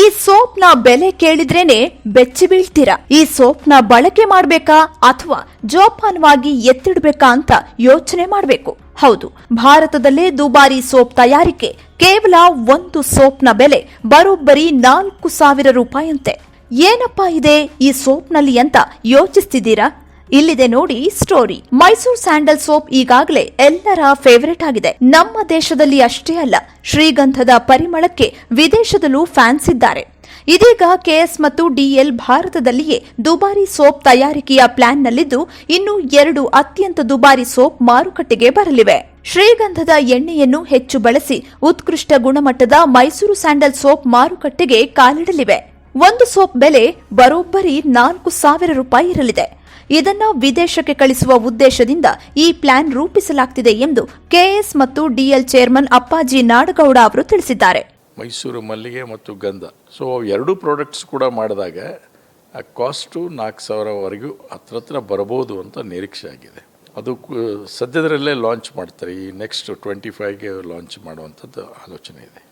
ಈ ಸೋಪ್ನ ಬೆಲೆ ಕೇಳಿದ್ರೇನೆ ಬೆಚ್ಚಿ ಬೀಳ್ತೀರಾ? ಈ ಸೋಪ್ನ ಬಳಕೆ ಮಾಡ್ಬೇಕಾ ಅಥವಾ ಜೋಪಾನವಾಗಿ ಎತ್ತಿಡ್ಬೇಕಾ ಅಂತ ಯೋಚನೆ ಮಾಡಬೇಕು? ಹೌದು, ಭಾರತದಲ್ಲೇ ದುಬಾರಿ ಸೋಪ್ ತಯಾರಿಕೆ ಕೇವಲ ಒಂದು ಸೋಪ್ನ ಬೆಲೆ ಬರೋಬ್ಬರಿ ನಾಲ್ಕು ಸಾವಿರ ರೂಪಾಯಿಯಂತೆ. ಏನಪ್ಪಾ ಇದೆ ಈ ಸೋಪ್ನಲ್ಲಿ ಅಂತ ಯೋಚಿಸ್ತಿದ್ದೀರಾ? ಇಲ್ಲಿದೆ ನೋಡಿ ಸ್ಟೋರಿ ಮೈಸೂರ್ ಸ್ಯಾಂಡಲ್ ಸೋಪ್ ಈಗಾಗಲೇ ಎಲ್ಲರ ಫೇವರೇಟ್ ಆಗಿದೆ. ನಮ್ಮ ದೇಶದಲ್ಲಿ ಅಷ್ಟೇ ಅಲ್ಲ, ಶ್ರೀಗಂಧದ ಪರಿಮಳಕ್ಕೆ ವಿದೇಶದಲ್ಲೂ ಫ್ಯಾನ್ಸ್ ಇದ್ದಾರೆ. ಇದೀಗ ಕೆಎಸ್ ಮತ್ತು ಡಿಎಲ್ ಭಾರತದಲ್ಲಿಯೇ ದುಬಾರಿ ಸೋಪ್ ತಯಾರಿಕೆಯ ಪ್ಲಾನ್ನಲ್ಲಿದ್ದು ಇನ್ನು ಎರಡು ಅತ್ಯಂತ ದುಬಾರಿ ಸೋಪ್ ಮಾರುಕಟ್ಟೆಗೆ ಬರಲಿವೆ. ಶ್ರೀಗಂಧದ ಎಣ್ಣೆಯನ್ನು ಹೆಚ್ಚು ಬಳಸಿ ಉತ್ಕೃಷ್ಟ ಗುಣಮಟ್ಟದ ಮೈಸೂರು ಸ್ಯಾಂಡಲ್ ಸೋಪ್ ಮಾರುಕಟ್ಟೆಗೆ ಕಾಲಿಡಲಿವೆ. ಒಂದು ಸೋಪ್ ಬೆಲೆ ಬರೋಬ್ಬರಿ ನಾಲ್ಕು ಸಾವಿರ ರೂಪಾಯಿ ಇರಲಿದೆ. ಇದನ್ನ ವಿದೇಶಕ್ಕೆ ಕಳಿಸುವ ಉದ್ದೇಶದಿಂದ ಈ ಪ್ಲಾನ್ ರೂಪಿಸಲಾಗ್ತಿದೆ ಎಂದು ಕೆಎಸ್ ಮತ್ತು ಡಿಎಲ್ ಚೇರ್ಮನ್ ಅಪ್ಪಾಜಿ ನಾಡಗೌಡ ಅವರು ತಿಳಿಸಿದ್ದಾರೆ. ಮೈಸೂರು ಮಲ್ಲಿಗೆ ಮತ್ತು ಗಂಧ. ಸೊ ಎರಡೂ ಪ್ರಾಡಕ್ಟ್ಸ್ ಕೂಡ ಮಾಡಿದಾಗ, ಆ ಕಾಸ್ಟು ನಾಲ್ಕು ಸಾವಿರವರೆಗೂ ಹತ್ರ ಹತ್ರ ಬರ್ಬೋದು ಅಂತ ನಿರೀಕ್ಷೆ ಆಗಿದೆ. ಅದು ಸದ್ಯದರಲ್ಲೇ ಲಾಂಚ್ ಮಾಡ್ತಾರೆ. ಈ ನೆಕ್ಸ್ಟ್ ಟ್ವೆಂಟಿ ಫೈವ್ಗೆ ಲಾಂಚ್ ಮಾಡುವಂಥದ್ದು ಆಲೋಚನೆ ಇದೆ.